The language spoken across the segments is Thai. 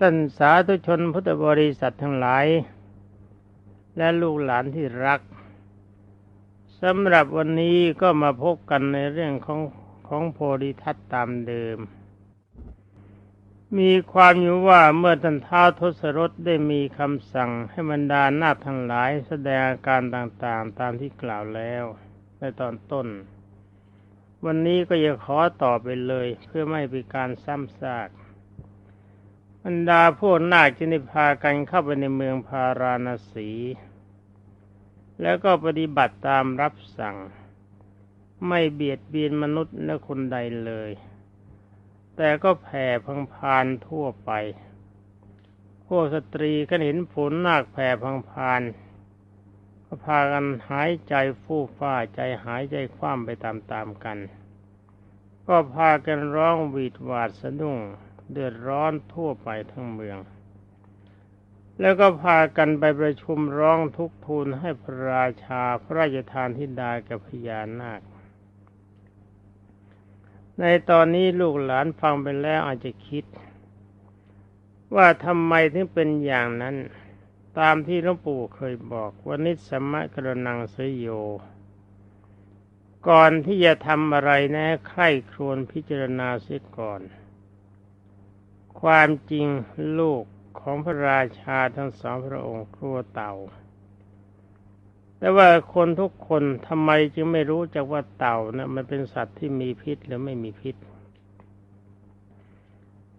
ท่านสาธุชนพุทธบริษัททั้งหลาย และลูกหลานที่รักสำหรับวันนี้ก็มาพบกันในเรื่องของของโพธิทัตตามเดิม มีความอยู่ว่าเมื่อท่านท้าวทศรถได้มีคำสั่งให้บรรดานาคทั้งหลายแสดงอาการต่างๆ ตามที่กล่าวแล้วในตอนต้น วันนี้ก็จะขอต่อไปเลยเพื่อไม่เป็นการซ้ำซาก บรรดาพวกนาคจึงได้พากันเข้าไปในเมืองพาราณสี แล้วก็ปฏิบัติตามรับสั่ง ไม่เบียดเบียนมนุษย์และคนใดเลย แต่ก็แผ่พังพานทั่วไป พวกสตรีก็เห็นผลนาคแผ่พังพาน ก็พากันหายใจฟู่ฟ้าใจหายใจคว่ำไปตามๆกัน ก็พากันร้องหวีดหวาดสะดุ้ง เดือดร้อนทั่วไปทั้งเมือง แล้วก็พากันไปประชุมร้องทุกทูลให้พระราชาพระราชทานทิดากับพญานาค ในตอนนี้ลูกหลานฟังไปแล้วอาจจะคิด ว่าทำไมถึงเป็นอย่างนั้นตามที่หลวงปู่เคยบอกว่านิสมะกรนังสยโย ก่อนที่จะทำอะไรนะใคร่ครวญพิจารณาเสียก่อน ความจริงลูกของพระราชาทั้งสองพระองค์ครัวเต่า แต่ว่าคนทุกคนทำไมจึงไม่รู้จักว่าเต่านะมันเป็นสัตว์ที่มีพิษหรือไม่มีพิษ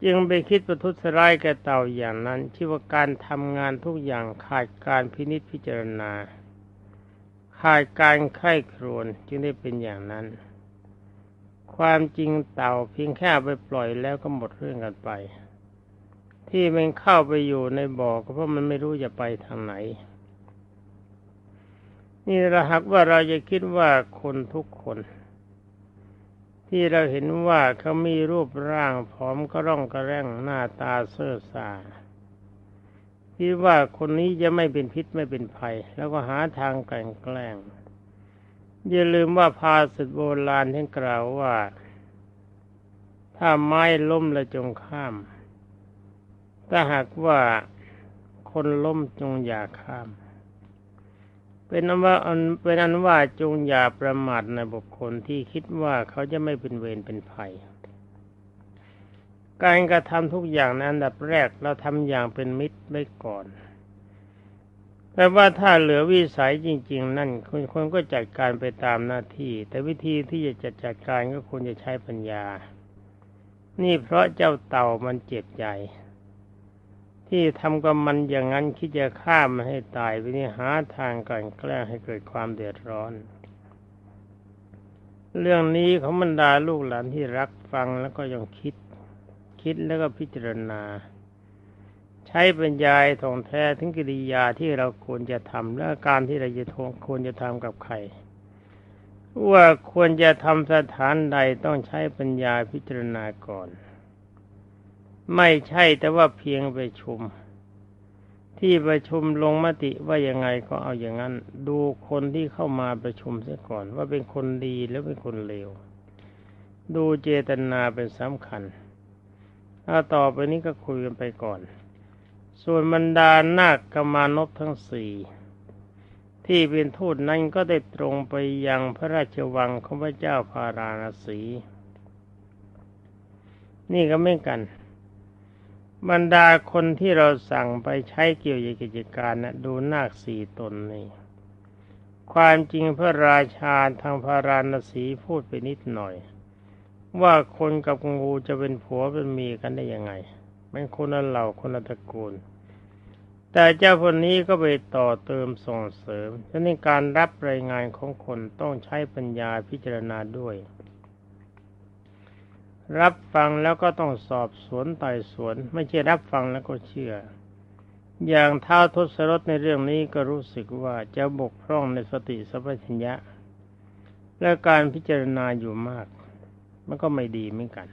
จึงไปคิดประทุษร้ายแก่เต่าอย่างนั้นที่ว่าการทำงานทุกอย่างขาดการพินิจพิจารณา ขาดการไข้ครวนจึงได้เป็นอย่างนั้น ความจริงเต่าเพียงแค่ไปปล่อยแล้วก็หมดเรื่องกันไป ที่มันเข้าไปอยู่ในบ่อก็เพราะมันไม่รู้จะไปทางไหน นี่ระหักว่าเราจะคิดว่าคนทุกคน ที่เราเห็นว่าเขามีรูปร่างผอมก็ร่องกระแร่งหน้าตาเซ่อซาคิดว่าคนนี้จะไม่เป็นพิษไม่เป็นภัย แล้วก็หาทางแกล้งแกล้งอย่าลืมว่าภาษิตโบราณที่กล่าวว่า ถ้าไม้ล้มแล้วจงข้าม ถ้าหากว่าคนล้มจงอย่าข้าม เป็นอันว่าเป็นอันว่าจงอย่าประมาทในบุคคลที่คิดว่าเขาจะไม่เป็นเวรเป็นภัย การกระทำทุกอย่างในอันดับแรกเราทำอย่างเป็นมิตรไว้ก่อน แต่ว่าถ้าเหลือวิสัยจริง ๆ นั่นคนคนก็จัดการไปตามหน้าที่ แต่วิธีที่จะจัดจัดการก็ควรจะใช้ปัญญา นี่เพราะเจ้าเต่ามันเจ็บใหญ่ ที่ทำกับมันอย่างนั้นคิดจะฆ่ามันให้ตายไปนี่หาทางกันแกล้งให้เกิดความเดือดร้อน เรื่องนี้ของบรรดาลูกหลานที่รักฟังแล้วก็ยังคิด คิดแล้วก็พิจารณา ใช้ปัญญาท่องแท้ถึงกิริยาที่เราควรจะทำและการที่เราจะทงควรจะทำกับใครว่าควรจะทำสถานใดต้องใช้ปัญญาพิจารณาก่อน ไม่ใช่แต่ว่าเพียงไปชุม ที่ประชุมลงมติว่ายังไงก็เอาอย่างนั้น ดูคนที่เข้ามาประชุมเสียก่อน ว่าเป็นคนดีหรือเป็นคนเลวดูเจตนาเป็นสำคัญถ้าต่อไปนี้ก็คุยกันไปก่อน ส่วนบรรดานาคกมานพทั้งสี่ที่เป็นทูตนั้นก็ได้ตรงไปยังพระราชวังของพระเจ้าพาราณสี นี่ก็ไม่กัน บรรดาคนที่เราสั่งไปใช้เกี่ยวกับกิจการนะดูนาคสี่ตนนี่ความจริงพระราชาทางพาราณสีพูดไปนิดหน่อย ว่าคนกับงูจะเป็นผัวเป็นเมียกันได้ยังไง มันคนละเหล่าคนละตระกูล แต่เจ้าคนนี้ก็ไปต่อเติมส่งเสริมฉะนั้นการรับรายงานของคนต้องใช้ปัญญาพิจารณาด้วย รับฟังแล้วก็ต้องสอบสวนไต่สวน ไม่ใช่รับฟังแล้วก็เชื่อ อย่างเท้าทศรถในเรื่องนี้ก็รู้สึกว่าจะบกพร่องในสติสัพพัญญะ และการพิจารณาอยู่มาก มันก็ไม่ดีเหมือนกัน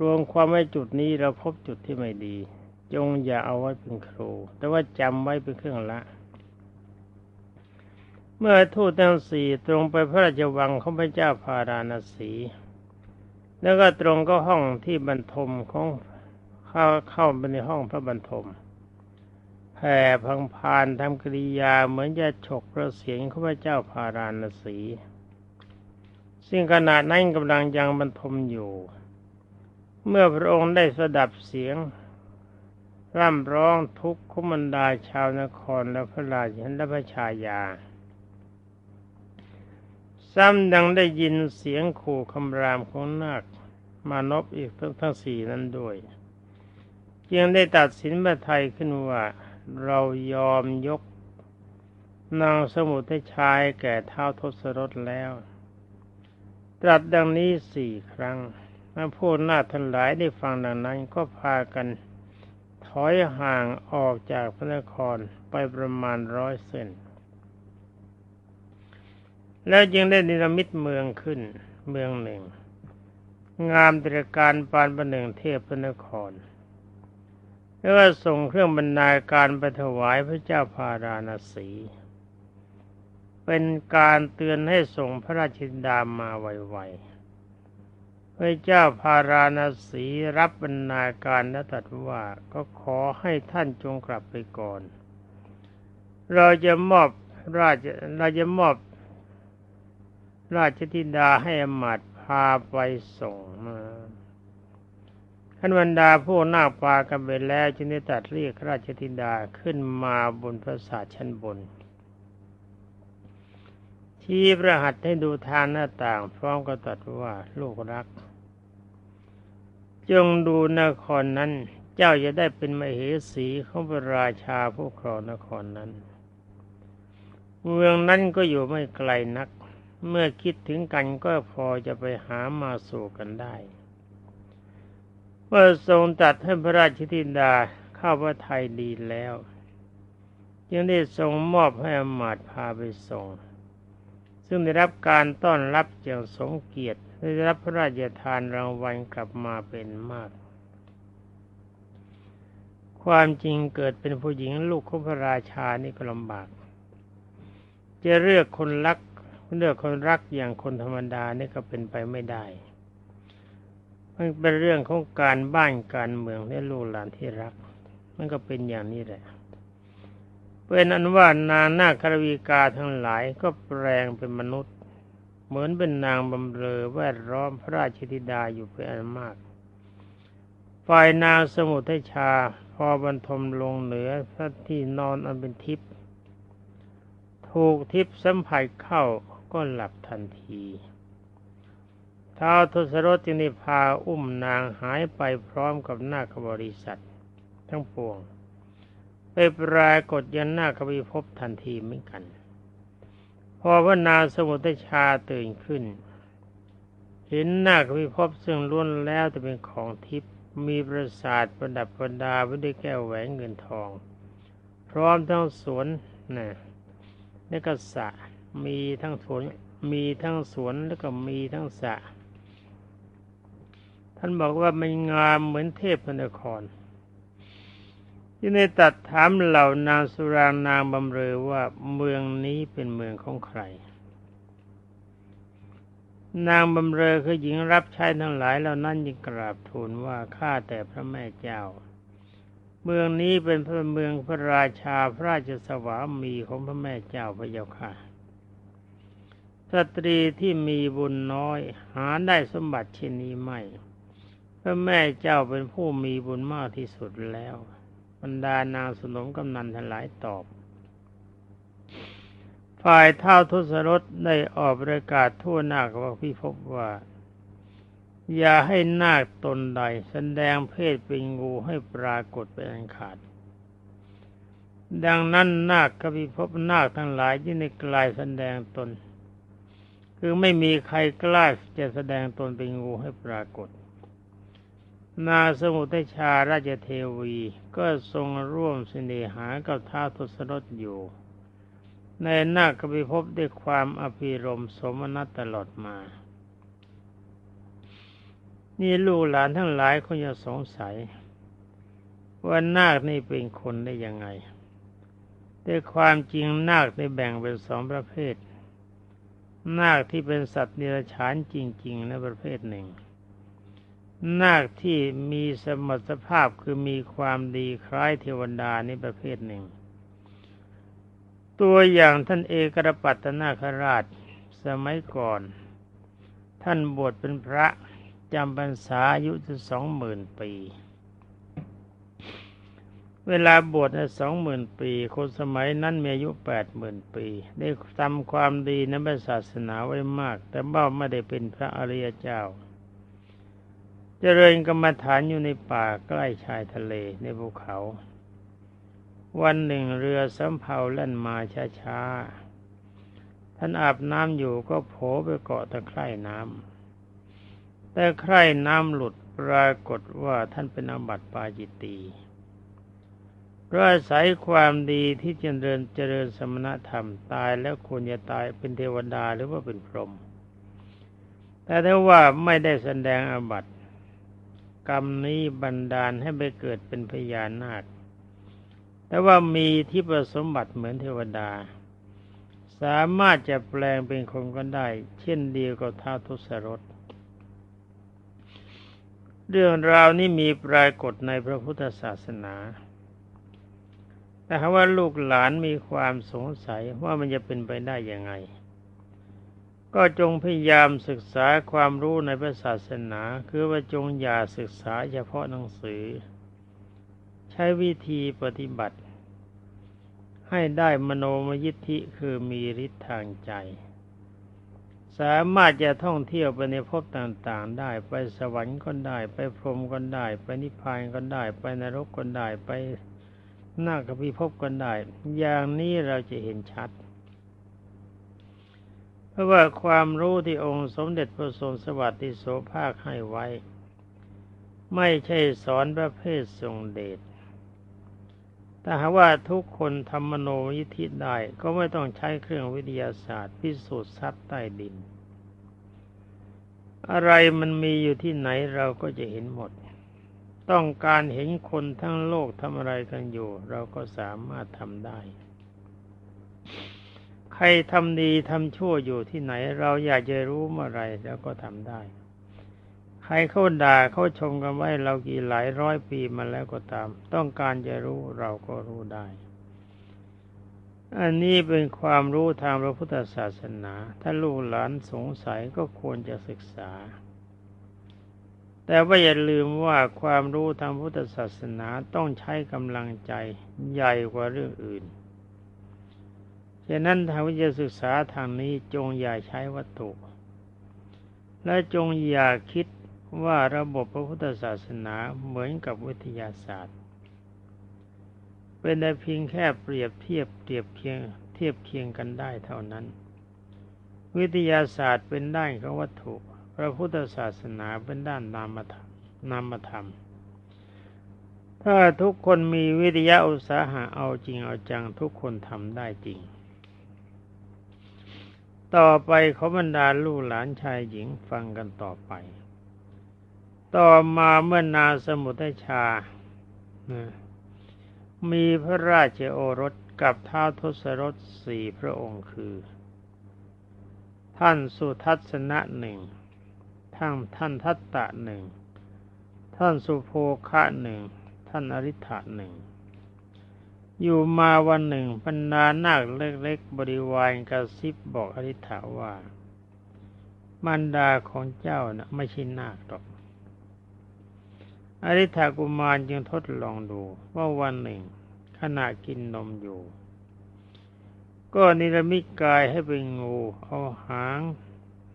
รวมความไว้จุดนี้เราพบจุดที่ไม่ดี จงอย่าเอาไว้เป็นครู แต่ว่าจำไว้เป็นเครื่องละเมื่อทูตทั้งสี่ตรงไปพระราชวังของพระเจ้าพาราณสี แล้วก็ตรงก็ห้องที่บรรทมของเข้าเข้าไปในห้องพระบรรทมแผ่พังพานทำกริยาเหมือนจะฉกพระเสียงของพระเจ้าพาราณสี ซึ่งขณะนั้นกำลังยังบรรทมอยู่ เมื่อพระองค์ได้สดับเสียง ร่ำร้องทุกขุมันดาชาวนครและพระราชและพระชายา ซ้ำดังได้ยินเสียงขู่คำรามของนาคมานพอีกทั้งทั้งสี่นั้นด้วยจึงได้ตัดสินพระไทยขึ้นว่า เรายอมยก นางสมุทรชายแก่เท้าทศรถแล้ว ตรัสดังนี้สี่ครั้งเมื่อพูดหน้าทันหลายได้ฟังดังนั้นก็พากันถอยห่างออกจากพระนครไปประมาณร้อยเซน แล้วจึงได้นิรมิตเมืองขึ้น เมืองหนึ่ง งามตระการปานประหนึ่งเทพพระนคร แล้วก็ส่งเครื่องบรรณาการไปถวายพระเจ้าพาราณสี เป็นการเตือนให้ส่งพระราชินดามาไวๆพระเจ้าพาราณสีรับบรรณาการและตรัสว่าก็ขอให้ท่านจงกลับไปก่อน เราจะมอบราชเราจะมอบ ราชธิดาให้อมาตพาไปส่งมาขันบรรดาผู้นาคปากันไปแล้วจึงได้ตัดเรียกราชธิดาขึ้นมาบนพระศาสชั้นบน ชี้ประหัตให้ดูทางหน้าต่าง พร้อมกับตัดว่าลูกรัก จงดูนครนั้น เจ้าจะได้เป็นมเหสีของพระราชาผู้ครองนครนั้น เมืองนั้นก็อยู่ไม่ไกลนัก เมื่อคิดถึงกันก็พอจะไปหามาสู่กันได้เมื่อทรงตัดให้พระราชธิดาเข้าพระไทยดีแล้วยังได้ทรงมอบให้อมาตพาไปส่ง ซึ่งได้รับการต้อนรับอย่างสงเกียรติได้รับพระราชทานรางวัลกลับมาเป็นมาก ความจริงเกิดเป็นผู้หญิงลูกของพระราชานี่ก็ลำบาก จะเลือกคนรัก เลือกคนรักอย่างคนธรรมดานี่ก็เป็นไปไม่ได้ มันเป็นเรื่องของการบ้านการเมืองและลูกหลานที่รัก มันก็เป็นอย่างนี้แหละเป็นอันว่านางนาคารวีกาทั้งหลายก็แปลงเป็นมนุษย์ เหมือนเป็นนางบำเรอแวดล้อมพระราชธิดาอยู่เป็นอันมาก ฝ่ายนางสมุทัยชาพอบรรทมลงเหนือพระที่นอนอันเป็นทิพย์ถูกทิพย์สัมผัสเข้า ก็หลับทันทีท้าวทศรถจึงได้พาอุ้มนางหายไปพร้อมกับหน้าคบริษัท ทั้งปวง ไปปรากฏยันหน้าคบิภพทันทีเหมือนกัน พอพระนางสมุทชาตื่นขึ้น เห็นหน้าคบิภพซึ่งล้วนแล้วจะเป็นของทิพย์มีประสาทประดับประดาไว้ด้วยแก้วแหวนเงินทอง พร้อมทั้งสวนนะและก็สระ มีทั้งสวนมีทั้งสวนแล้วก็มีทั้งสระท่านบอกว่ามันงามเหมือนเทพพนครที่ในตัดถามเหล่านางสุรางนางบำเรอว่าเมืองนี้เป็นเมืองของใคร นางบำเรอคือหญิงรับใช้ทั้งหลายเหล่านั้นยังกราบทูลว่าข้าแต่พระแม่เจ้า เมืองนี้เป็นพระเมืองพระราชาพระราชสวามีของพระแม่เจ้าพระเจ้าค่ะ สตรีที่มีบุญน้อย หาได้สมบัติเช่นนี้ไม่พระแม่เจ้าเป็นผู้มีบุญมากที่สุดแล้ว บรรดานางสนมกำนันทั้งหลายตอบ ฝ่ายเท่าทุสรสได้ออกประกาศทั่วหน้าว่าพิภพว่า อย่าให้นาคตนใดแสดงเพศเป็นงูให้ปรากฏเป็นอันขาด ดังนั้นนาคกพิภพนาคทั้งหลายที่ในกลายแสดงตน คือไม่มีใครกล้าจะแสดงตนเป็นงูให้ปรากฏ นาสมุทชาราชเทวีก็ทรงร่วมสินหากับท้าทศรถอยู่ ในนาคบิภพด้วยความอภิรมสมนัตตลอดมา นี่ลูกหลานทั้งหลายคงจะสงสัย ว่านาคนี่เป็นคนได้ยังไงแต่ความจริงนาคได้แบ่งเป็นสองประเภท นาคที่เป็นสัตว์นิรชานจริง ๆ ในประเภทหนึ่ง นาคที่มีสมรรถภาพคือมีความดีคล้ายเทวดานี่ประเภทหนึ่ง ตัวอย่างท่านเอกรปัตตนาคราชสมัยก่อน ท่านบวชเป็นพระจำพรรษาอายุถึงสองหมื่นปี เวลาบวชสองหมื่นปี คนสมัยนั้นมีอายุแปดหมื่นปี ได้ทำความดีในศาสนาไว้มาก แต่ว่าไม่ได้เป็นพระอริยเจ้า เจริญกรรมฐานอยู่ในป่าใกล้ชายทะเลในภูเขา วันหนึ่งเรือสำเภาแล่นมาช้าๆ ท่านอาบน้ำอยู่ก็โผล่ไปเกาะตะไคร่น้ำแต่ไคร่น้ำหลุดปรากฏว่าท่านเป็นอบัติปาจิต ตีเพราะอาศัยความดีที่เจริญเจริญสมณธรรมตายแล้วควรจะตายเป็นเทวดาหรือว่าเป็นพรหมแต่ถ้าว่าไม่ได้แสดงอบัติกรรมนี้บันดาลให้ไปเกิดเป็นพญานาค แต่ว่ามีที่ประสมบัติเหมือนเทวดา สามารถจะแปลงเป็นคนก็ได้ เช่นเดียวกับท้าทุสรสเรื่องราวนี้มีปรากฏในพระพุทธศาสนา แต่ว่าลูกหลานมีความสงสัยว่ามันจะเป็นไปได้ยังไง ก็จงพยายามศึกษาความรู้ในพระศาสนา คือว่าจงอย่าศึกษาเฉพาะหนังสือ ใช้วิธีปฏิบัติ ให้ได้มโนมยิทธิคือมีฤทธิ์ทางใจ สามารถจะท่องเที่ยวไปในภพต่างๆ ได้ไปสวรรค์ก็ได้ ไปพรหมก็ได้ ไปนิพพานก็ได้ ไปนรกก็ได้ไป หน้ากพิภพก็ได้ อย่างนี้เราจะเห็นชัด เพราะว่าความรู้ที่องค์สมเด็จพระทรงสวัสดิโสภาคให้ไว้ ไม่ใช่สอนประเภททรงเดชแต่หากว่าทุกคนทำมโนยิธิได้ก็ไม่ต้องใช้เครื่องวิทยาศาสตร์พิสูจน์ทรัพย์ใต้ดิน อะไรมันมีอยู่ที่ไหนเราก็จะเห็นหมด ต้องการเห็นคนทั้งโลกทำอะไรกันอยู่ เราก็สามารถทำได้ ใครทำดีทำชั่วอยู่ที่ไหน เราอยากจะรู้เมื่อไรเราก็ทำได้ ใครเขาด่าเขาชมกันไว้เรากี่หลายร้อยปีมาแล้วก็ตาม ต้องการจะรู้เราก็รู้ได้ อันนี้เป็นความรู้ทางพระพุทธศาสนา ถ้าลูกหลานสงสัยก็ควรจะศึกษา แต่ว่าอย่าลืมว่าความรู้ทางพุทธศาสนาต้องใช้กำลังใจใหญ่กว่าเรื่องอื่น ฉะนั้นทางวิทยาศึกษาทางนี้จงอย่าใช้วัตถุ และจงอย่าคิดว่าระบบพระพุทธศาสนาเหมือนกับวิทยาศาสตร์ เป็นแต่เพียงแค่เปรียบเทียบเปรียบเคียงเทียบเคียงกันได้เท่านั้น วิทยาศาสตร์เป็นด้านของวัตถุ พระพุทธศาสนาเป็นด้านนามธรรมนามธรรม ถ้าทุกคนมีวิทยาอุตสาหะเอาจริงเอาจังทุกคนทำได้จริง ต่อไปขอบรรดาลูกหลานชายหญิงฟังกันต่อไป ต่อมาเมื่อนาสมุทชามีพระราชโอรสกับท้าวทศรถสี่พระองค์คือ ท่านสุทัศนะหนึ่ง ท่านท่านทัตตะหนึ่ง ท่านสุโภคะหนึ่ง ท่านอริ t ะหนึ่ง อยู่มาวันหนึ่งบรรดานาคเล็กๆบริวารกระซิบบอกอริ t ะว่ามันดาของเจ้านะ่ะไม่ใช่นาคหรอก อริ t ากุมารจึงทดลองดูว่าวันหนึ่ง ขณะกินนมอยู่ ก็นิรมิตกายให้เป็นงูเอาหาง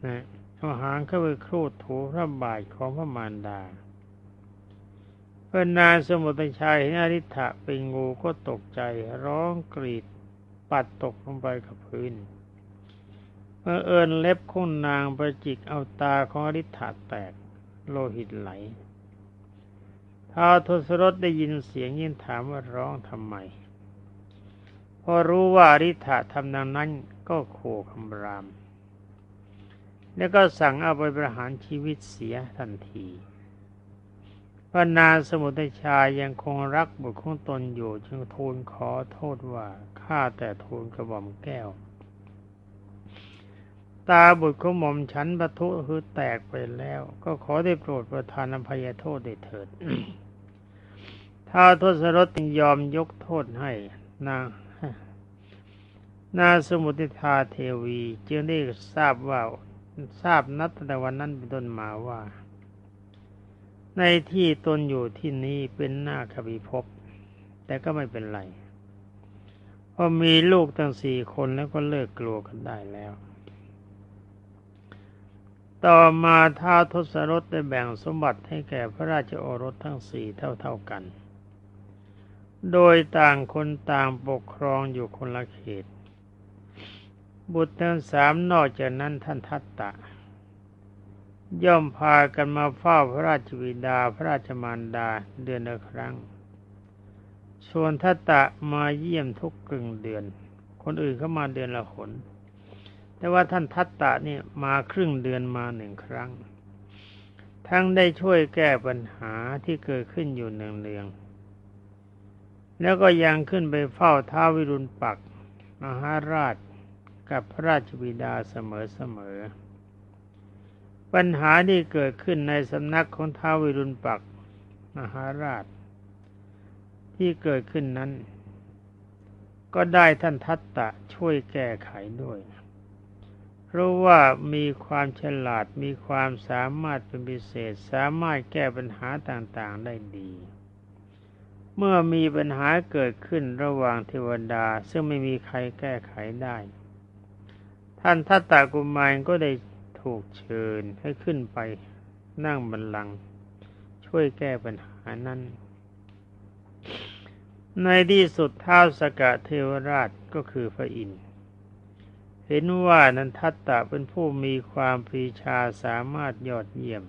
นะ เอาหางเข้าไปครูดถูพระบาทของพระมารดาเพื่อนนางสมุทรชัยเห็นอริ t าเป็นงูก็ตกใจร้องกรีดปัดตกลงไปกับพื้นเมื่อเอิญเล็บของนางประจิกเอาตาของอริ t าแตกโลหิตไหลท้าทศรถได้ยินเสียงยิ่งถามว่าร้องทำไม พอรู้ว่าอริธะทำดังนั้นก็โขคำราม แล้วก็สั่งเอาไปประหารชีวิตเสียทันทีพระนางสมุทรชายังคงรักบุตรของตนอยู่จึงทูลขอโทษว่าข้าแต่ทูลกระหม่อมแก้ว ตาบุตรของหม่อมฉันปะทุคือแตกไปแล้ว ก็ขอได้โปรดประทานอภัยโทษได้เถิดถ้าทศรถยอมยกโทษให้นางนาสมุติธาเทวี จึงได้ทราบว่า ทราบนับแต่วันนั้นเป็นต้นมาว่า ในที่ตนอยู่ที่นี้เป็นหน้าขบิภพแต่ก็ไม่เป็นไรเพราะมีลูกตั้งสี่คนแล้วก็เลิกกลัวกันได้แล้ว ต่อมาท้าทศรถได้แบ่งสมบัติให้แก่พระราชโอรสทั้งสี่เท่าๆกัน โดยต่างคนต่างปกครองอยู่คนละเขต บุตรทั้งสามนอกจากนั้นท่านทัตตะ ย่อมพากันมาเฝ้าพระราชวิดาพระราชมารดาเดือนละครั้ง ชวนทัตตะมาเยี่ยมทุกกึ่งเดือน คนอื่นเขามาเดือนละหนแต่ว่าท่านทัตตะนี่มาครึ่งเดือนมาหนึ่งครั้ง ทั้งได้ช่วยแก้ปัญหาที่เกิดขึ้นอยู่เนืองๆแล้วก็ยังขึ้นไปเฝ้าท้าวิรุณปักมหาราช กับพระราชบิดาเสมอๆ ปัญหาที่เกิดขึ้นในสำนักของท้าวิรุณปักมหาราช ที่เกิดขึ้นนั้น ก็ได้ท่านทัตตะช่วยแก้ไขด้วยเพราะว่ามีความฉลาดมีความสามารถเป็นพิเศษ สามารถแก้ปัญหาต่างๆได้ดี เมื่อมีปัญหาเกิดขึ้นระหว่างเทวดา ซึ่งไม่มีใครแก้ไขได้ ท่านทัตตะกุมารก็ได้ถูกเชิญให้ขึ้นไปนั่งบัลลังก์ช่วยแก้ปัญหานั้น ในที่สุดท้าวสกะเทวราชก็คือพระอินทร์เห็นว่านันทัตตะเป็นผู้มีความปรีชาสามารถยอดเยี่ยม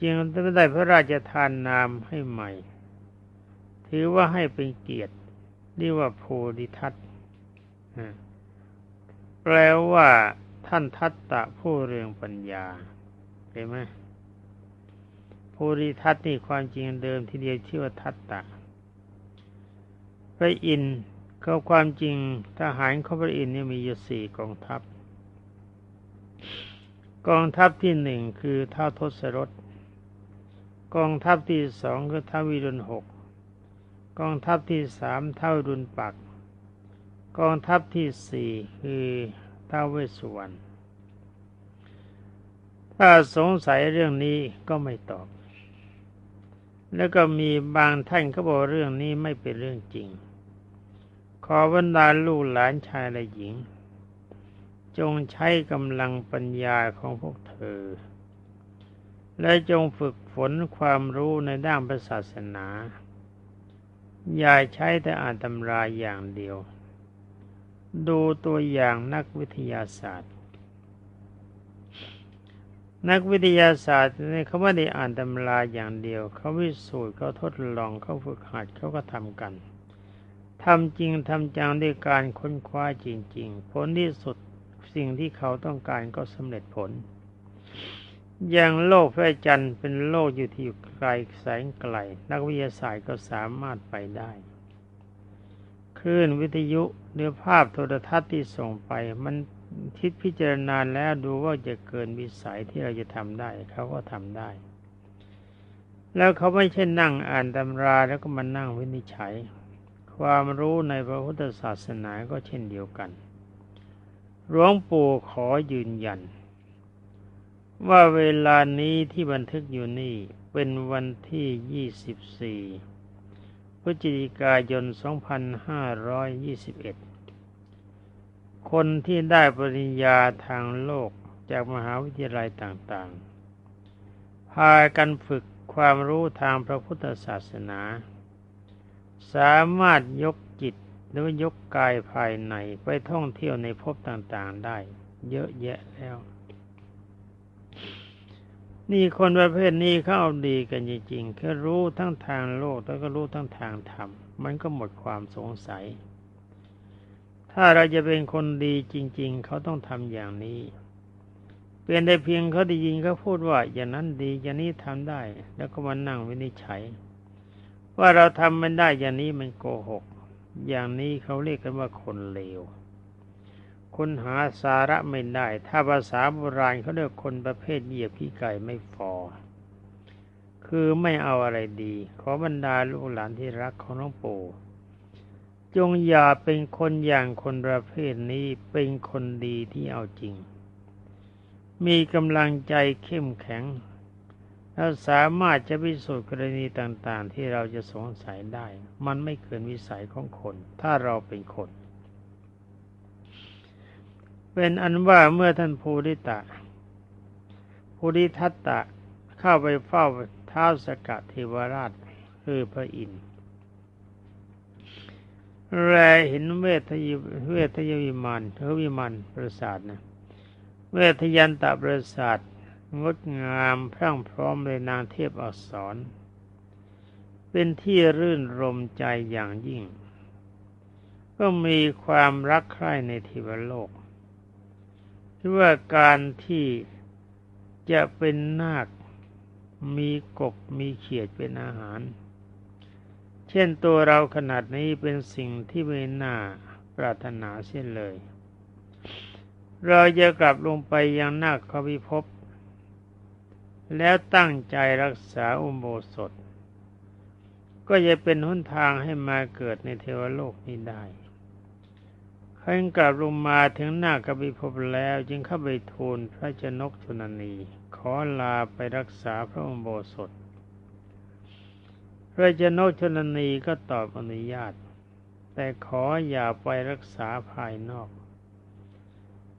จึงได้พระราชทานนามให้ใหม่ ถือว่าให้เป็นเกียรติเรียกว่าโพธิทัต แปลว่าท่านทัตตะผู้เรืองปัญญาเห็นไหมโพธิทัตนี่ความจริงเดิมทีเดียวชื่อว่าทัตตะ พระอินทร์เขาความจริงทหารของพระอินทร์นี่มีอยู่สี่กองทัพ กองทัพที่หนึ่งคือท้าทศรถ กองทัพที่สองคือท้าวิรุณหกกองทัพที่สามเท่ารุนปัก กองทัพที่สี่คือท้าวเวสสุวรรณถ้าสงสัยเรื่องนี้ก็ไม่ตอบ แล้วก็มีบางท่านเขาบอกเรื่องนี้ไม่เป็นเรื่องจริง ขอบรรดาลูกหลานชายและหญิง จงใช้กำลังปัญญาของพวกเธอ และจงฝึกฝนความรู้ในด้านศาสนา อย่าใช้แต่อ่านตำราอย่างเดียว ดูตัวอย่างนักวิทยาศาสตร์ นักวิทยาศาสตร์นี่เขาไม่ได้อ่านตำราอย่างเดียว เขาวิสูจน์เขาทดลองเขาฝึกหัดเขาก็ทำกันทำจริงทำจังด้วยการค้นคว้าจริง ๆ ผลที่สุดสิ่งที่เขาต้องการก็สำเร็จผล อย่างโลกพระจันทร์เป็นโลกอยู่ที่อยู่ไกลแสงไกล นักวิทยาศาสตร์ก็สามารถไปได้ คลื่นวิทยุหรือภาพโทรทัศน์ที่ส่งไป มันคิดพิจารณาแล้วดูว่าจะเกินวิสัยที่เราจะทำได้เขาก็ทำได้ แล้วเขาไม่ใช่นั่งอ่านตำราแล้วก็มานั่งวินิจฉัย ความรู้ในพระพุทธศาสนาก็เช่นเดียวกันหลวงปู่ขอยืนยัน ว่าเวลานี้ที่บันทึกอยู่นี่เป็นวันที่ 24 พฤศจิกายน 2521 คนที่ได้ปริญญาทางโลกจากมหาวิทยาลัยต่างๆ พากันฝึกความรู้ทางพระพุทธศาสนา สามารถยกจิตหรือยกกายภายในไปท่องเที่ยวในภพต่างๆได้ เยอะแยะแล้ว นี่คนประเภทนี้เขาเอาดีกันจริงๆแค่รู้ทั้งทางโลกแล้วก็รู้ทั้งทางธรรม มันก็หมดความสงสัย ถ้าเราจะเป็นคนดีจริง ๆ เขาต้องทำอย่างนี้ เปลี่ยนได้เพียงเขาได้ยินเขาพูดว่า อย่างนั้นดีอย่างนี้ทำได้ แล้วก็มานั่งวินิจฉัย ว่าเราทำมันได้อย่างนี้มันโกหก อย่างนี้เขาเรียกกันว่าคนเลว คนหาสาระไม่ได้ ถ้าภาษาโบราณเขาเรียกคนประเภทเหยียบขี้ไก่ไม่ฟอคือไม่เอาอะไรดี ขอบรรดาลูกหลานที่รักของหลวงปู่จงอย่าเป็นคนอย่างคนประเภทนี้เป็นคนดีที่เอาจริง มีกำลังใจเข้มแข็งแล้วสามารถจะพิสูจน์กรณีต่างๆ ที่เราจะสงสัยได้ มันไม่เกินวิสัยของคน ถ้าเราเป็นคน เป็นอันว่าเมื่อท่านภูริตะภูริทัตตะเข้าไปเฝ้าเท้าสกเทวราชคือพระอินทร์แลเห็นเวทยเวทยวิมานเทวิมานประสาทนะเวทยันตะประสาทงดงามพรั่งพร้อมเลยนางเทพอักษร เป็นที่รื่นรมใจอย่างยิ่ง ก็มีความรักใคร่ในเทวโลก ว่าการที่จะเป็นนาค มีกบมีเขียดเป็นอาหาร เช่นตัวเราขนาดนี้เป็นสิ่งที่ไม่น่าปรารถนาเช่นเลย เราจะกลับลงไปยังนาคเขาพิภพแล้วตั้งใจรักษาอุโบสถ ก็จะเป็นหนทางให้มาเกิดในเทวโลกนี้ได้ ขันกลับลงมาถึงหน้ากบิภพแล้ว จึงเข้าไปทูลพระชนกชนนี ขอลาไปรักษาพระอุโบสถ พระชนกชนนีก็ตอบอนุญาต แต่ขออย่าไปรักษาภายนอก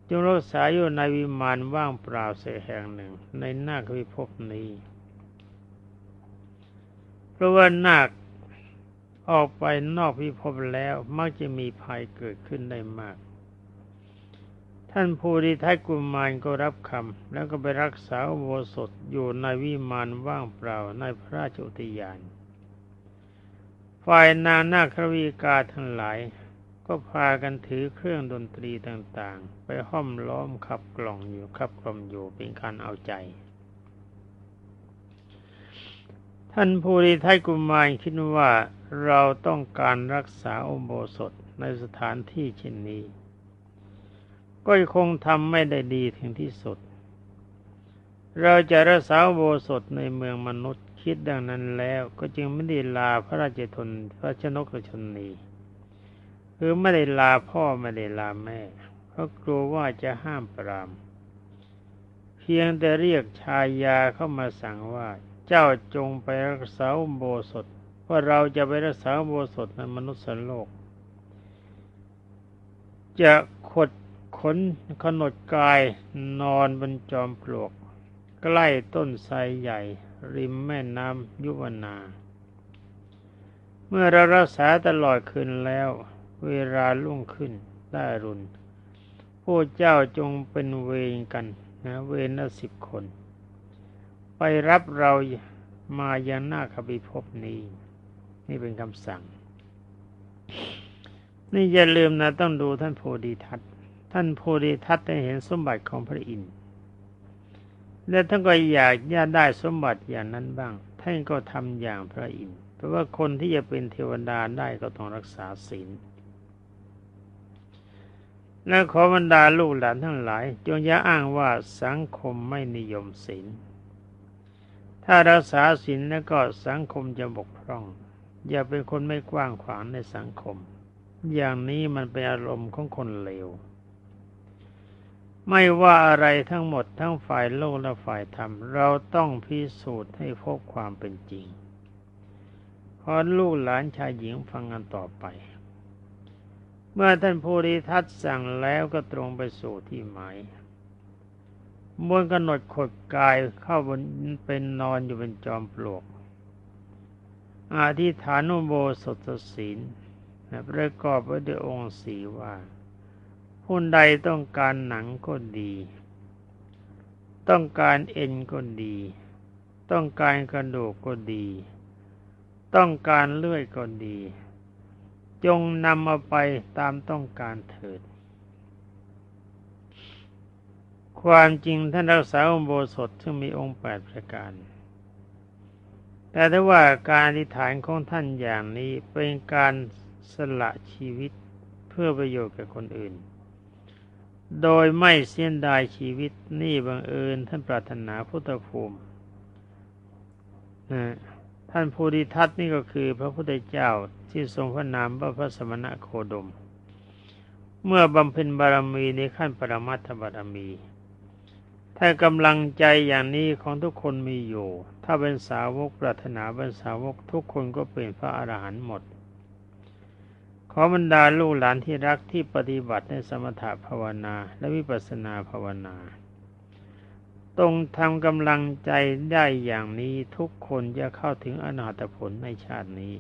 จงรักษาอยู่ในวิมานว่างเปล่าเสียแห่งหนึ่ง ในนาควิภพนี้ เพราะว่านาค ออกไปนอกพิภพแล้วมักจะมีภัยเกิดขึ้นได้มาก ท่านภูริทัยกุมารก็รับคำแล้วก็ไปรักษาโบสถอยู่ในวิมานว่างเปล่าในพระราชอุทยาน ฝ่ายนางนาครวีกาทั้งหลาย ก็พากันถือเครื่องดนตรีต่างๆ ไปห้อมล้อมขับกล่องอยู่ขับกล่อมอยู่เป็นการเอาใจท่านภูริทัยกุมารคิดว่า เราต้องการรักษาอมโบสถในสถานที่เช่นนี้ ก็คงทำไม่ได้ดีถึงที่สุด เราจะรักษาโบสถในเมืองมนุษย์คิดดังนั้นแล้วก็จึงไม่ได้ลาพระราชทนพระชนกชนนีคือไม่ได้ลาพ่อไม่ได้ลาแม่ เพราะกลัวว่าจะห้ามปราม เพียงแต่เรียกชายาเข้ามาสั่งว่า เจ้าจงไปรักษาโบสถ ว่าเราจะไปรักษาโบสถในมนุษย์โลก จะขดขนขนดกายนอนบนจอมปลวก ใกล้ต้นไทรใหญ่ ริมแม่น้ำยุวนา เมื่อเรารักษาตลอดคืนแล้ว เวลาลุ่งขึ้นได้รุนผู้เจ้าจงเป็นเวรกันนะเวรละสิบคน ไปรับเรามายังหน้าขบิภพนี้ นี่เป็นคำสั่ง นี่อย่าลืมนะต้องดูท่านโพธิทัตท่านโพธิทัตได้เห็นสมบัติของพระอินทร์และท่านก็อยากย่าได้สมบัติอย่างนั้นบ้าง ท่านก็ทำอย่างพระอินทร์เพราะว่าคนที่จะเป็นเทวดาได้ก็ต้องรักษาศีลและขอบรรดาลูกหลานทั้งหลาย จงอย่าอ้างว่าสังคมไม่นิยมศีลถ้ารักษาศีลแล้วก็สังคมจะบกพร่อง อย่าเป็นคนไม่กว้างขวางในสังคม อย่างนี้มันเป็นอารมณ์ของคนเลว ไม่ว่าอะไรทั้งหมดทั้งฝ่ายโลกและฝ่ายธรรม เราต้องพิสูจน์ให้พบความเป็นจริงขอลูกหลานชายหญิงฟังกันต่อไป เมื่อท่านภูริทัตสั่งแล้วก็ตรงไปสู่ที่หมายบนกำหนดขดกายเข้าบนเป็นนอนอยู่เป็นจอมปลวก อาทิฐานุโบสถศีลประกอบไว้ด้วยองค์สีว่าผู้ใดต้องการหนังก็ดี ต้องการเอ็นก็ดี ต้องการกระดูกก็ดี ต้องการเลื่อยก็ดี จงนำมาไปตามต้องการเถิด ความจริงท่านรักษาองค์โบสถซึ่งมีองค์แปดประการ แต่ถ้าว่าการอธิษฐานของท่านอย่างนี้เป็นการสละชีวิตเพื่อประโยชน์แก่คนอื่น โดยไม่เสียดายชีวิตนี่บังเอิญท่านปรารถนาพุทธภูมินะท่านภูริทัตนี่ก็คือพระพุทธเจ้าที่ทรงพระนามว่าพระสมณะโคดม เมื่อบำเพ็ญบารมีในขั้นปรมัตถบารมี ถ้ากำลังใจอย่างนี้ของทุกคนมีอยู่ ถ้าเป็นสาวกปรารถนาเป็นสาวกทุกคนก็เป็นพระอรหันต์หมด ขอบรรดาลูกหลานที่รักที่ปฏิบัติในสมถะภาวนาและวิปัสสนาภาวนาต้องทำกำลังใจได้อย่างนี้ทุกคนจะเข้าถึงอนาตผลในชาตินี้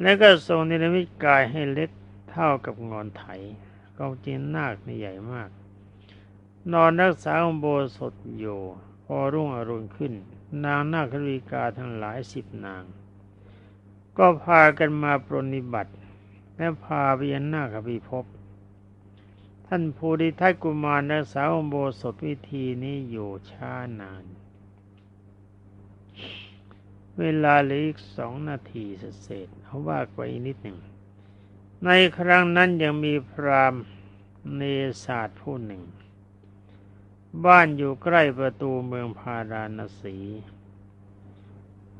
และก็ทรงนิรมิตกายให้เล็กเท่ากับงอนไถก็จริงนาคนี่ใหญ่มาก นอนรักษาองโบสถอยู่ พอรุ่งอรุณขึ้น นางนาคริกาทั้งหลายสิบนาง ก็พากันมาปรนิบัติ และพาไปยันนาคพิภพท่านภูริทัตกุมารรักษาองโบสถวิธีนี้อยู่ช้านาน เวลาเหลืออีกสองนาทีเศษเขาว่าไปอีกนิดหนึ่ง ในครั้งนั้นยังมีพรามเนศาสตร์ผู้หนึ่ง บ้านอยู่ใกล้ประตูเมืองพาราณสี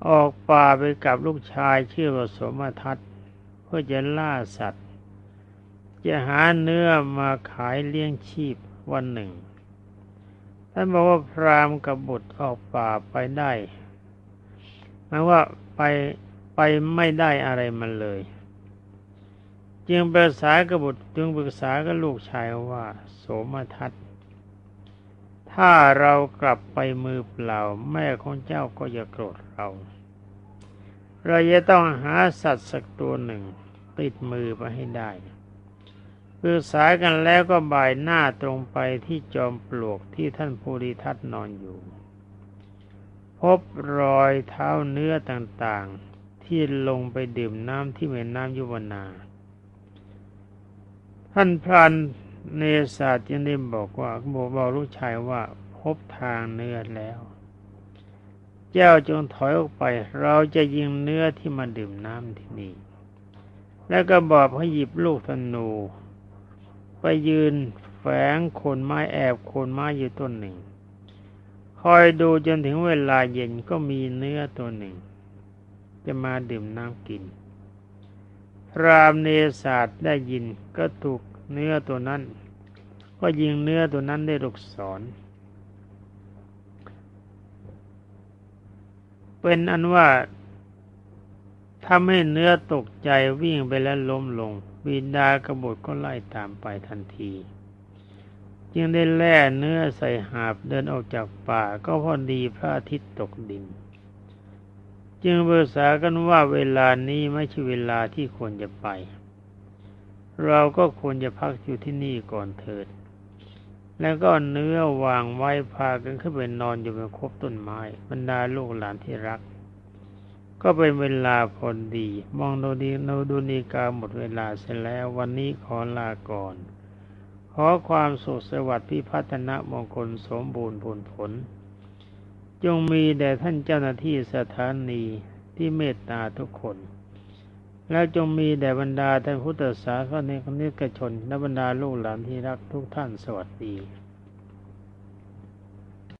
ออกป่าไปกับลูกชายชื่อว่าสมทัตเพื่อจะล่าสัตว์ จะหาเนื้อมาขายเลี้ยงชีพวันหนึ่ง ท่านบอกว่าพรามกับบุตรออกป่าไปได้หมายว่าไปไปไม่ได้อะไรมันเลย จึงปรึกษากับบุตรจึงปรึกษากับลูกชายว่า โสมทัต ถ้าเรากลับไปมือเปล่า แม่ของเจ้าก็จะโกรธเรา เราจะต้องหาสัตว์สักตัวหนึ่ง ติดมือไปให้ได้ปรึกษากันแล้วก็บ่ายหน้าตรงไปที่จอมปลวกที่ท่านภูริทัตนอนอยู่ พบรอยเท้าเนื้อต่างๆ ที่ลงไปดื่มน้ำที่แม่น้ำยุวนา ท่านพราน เนศาสจึงได้บอกว่าบอกบอกลูกชายว่าพบทางเนื้อแล้ว เจ้าจงถอยออกไป เราจะยิงเนื้อที่มาดื่มน้ำที่นี่ แล้วก็บอกให้หยิบลูกธนู ไปยืนแฝงโคนไม้แอบโคนไม้อยู่ต้นหนึ่ง คอยดูจนถึงเวลาเย็นก็มีเนื้อตัวหนึ่ง จะมาดื่มน้ำกินพรามเนศาสตร์ได้ยินก็ถูก เนื้อตัวนั้น ก็ยิงเนื้อตัวนั้นได้ลูกศร เป็นอันว่าทำให้เนื้อตกใจวิ่งไปแล้วล้มลงบิดากระบฏก็ไล่ตามไปทันที จึงได้แล่เนื้อใส่หาบเดินออกจากป่าก็พอดีพระอาทิตย์ตกดิน จึงปรึกษากันว่าเวลานี้ไม่ใช่เวลาที่ควรจะไป เราก็ควรจะพักอยู่ที่นี่ก่อนเถิด แล้วก็เนื้อวางไว้พากันขึ้นไปนอนอยู่บนคบต้นไม้ บรรดาลูกหลานที่รัก ก็เป็นเวลาพอดี มองดูดีนดูนีกาหมดเวลาเสร็จแล้ววันนี้ขอลาก่อน ขอความสุขสวัสดิ์พิพัฒนมงคลสมบูรณ์ผลผล จงมีแด่ท่านเจ้าหน้าที่สถานีที่เมตตาทุกคน แล้วจงมีแด่บรรดาท่านพุทธศาสนิกชนและบรรดาลูกหลานที่รักทุกท่านสวัสดี